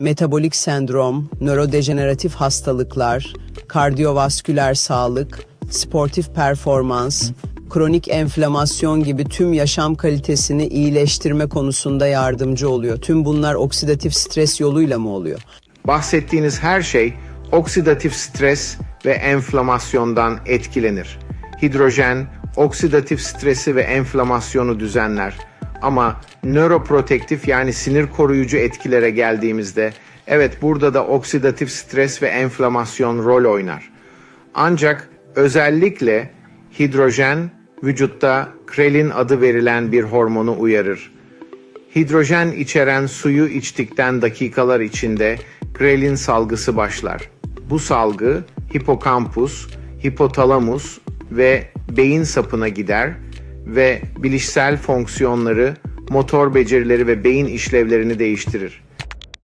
metabolik sendrom, nörodejeneratif hastalıklar, kardiyovasküler sağlık, sportif performans, kronik enflamasyon gibi tüm yaşam kalitesini iyileştirme konusunda yardımcı oluyor. Tüm bunlar oksidatif stres yoluyla mı oluyor? Bahsettiğiniz her şey oksidatif stres ve enflamasyondan etkilenir. Hidrojen oksidatif stresi ve enflamasyonu düzenler. Ama nöroprotektif yani sinir koruyucu etkilere geldiğimizde evet burada da oksidatif stres ve enflamasyon rol oynar. Ancak özellikle hidrojen vücutta krelin adı verilen bir hormonu uyarır. Hidrojen içeren suyu içtikten dakikalar içinde grelin salgısı başlar. Bu salgı hipokampus, hipotalamus ve beyin sapına gider ve bilişsel fonksiyonları, motor becerileri ve beyin işlevlerini değiştirir.